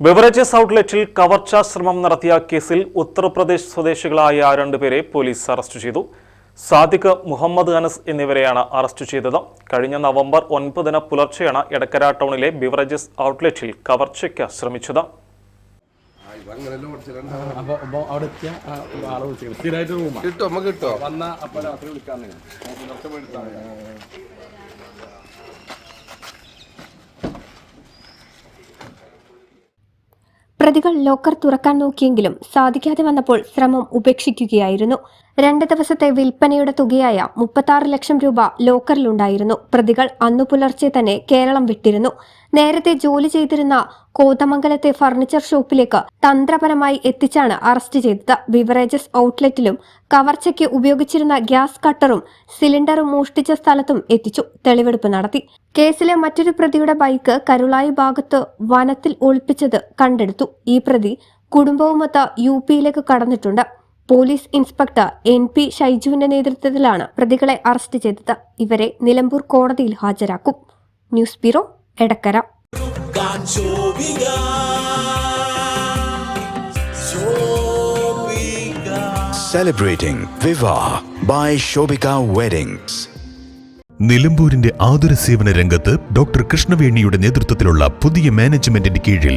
beverages ഔട്ട്ലെറ്റിൽ കവർച്ചാ ശ്രമം നടത്തിയ കേസിൽ ഉത്തർപ്രദേശ് സ്വദേശികളായ രണ്ടുപേരെ പോലീസ് അറസ്റ്റ് ചെയ്തു. സാദിഖ് മുഹമ്മദ് അനസ് എന്നിവരെയാണ് അറസ്റ്റ് ചെയ്തത്. കഴിഞ്ഞ നവംബർ ഒൻപതിന് പുലർച്ചെയാണ് എടക്കര ടൗണിലെ ബിവറേജസ് ഔട്ട്ലെറ്റിൽ കവർച്ചയ്ക്ക് ശ്രമിച്ചത്. കിട്ടോ വന്ന അപ്പൊ രാത്രി വിളിക്കാന്ന് പ്രതികൾ ലോക്കർ തുറക്കാൻ നോക്കിയെങ്കിലും സാധിക്കാതെ വന്നപ്പോൾ ശ്രമം ഉപേക്ഷിക്കുകയായിരുന്നു. രണ്ട് ദിവസത്തെ വിൽപ്പനയുടെ തുകയായ മുപ്പത്താറ് ലക്ഷം രൂപ ലോക്കറിലുണ്ടായിരുന്നു. പ്രതികൾ അന്നു പുലർച്ചെ തന്നെ കേരളം വിട്ടിരുന്നു. നേരത്തെ ജോലി ചെയ്തിരുന്ന കോതമംഗലത്തെ ഫർണിച്ചർ ഷോപ്പിലേക്ക് തന്ത്രപരമായി എത്തിച്ചാണ് അറസ്റ്റ് ചെയ്തത്. ബിവറേജസ് ഔട്ട്ലെറ്റിലും കവർച്ചയ്ക്ക് ഉപയോഗിച്ചിരുന്ന ഗ്യാസ് കട്ടറും സിലിണ്ടറും മോഷ്ടിച്ച സ്ഥലത്തും എത്തിച്ചു. തെളിവെടുപ്പ് നടത്തി. കേസിലെ മറ്റൊരു പ്രതിയുടെ ബൈക്ക് കരുളായി ഭാഗത്ത് വനത്തിൽ ഒളിപ്പിച്ചത് കണ്ടെടുത്തു. ഈ പ്രതി കുടുംബവുമൊത്ത് യു പിയിലേക്ക് കടന്നിട്ടുണ്ട്. പോലീസ് ഇൻസ്പെക്ടർ എൻ പി ഷൈജുവിന്റെ നേതൃത്വത്തിലാണ് പ്രതികളെ അറസ്റ്റ് ചെയ്തത്. ഇവരെ നിലമ്പൂർ കോടതിയിൽ ഹാജരാക്കും. News bureau Edakkara. സെലിബ്രേറ്റിംഗ് വിവാഹ ബൈ ശോഭിക വെഡിംഗ്സ് നിലമ്പൂരിന്റെ ആതുര സേവന രംഗത്ത് ഡോക്ടർ കൃഷ്ണവേണിയുടെ നേതൃത്വത്തിലുള്ള പുതിയ മാനേജ്മെന്റിന്റെ കീഴിൽ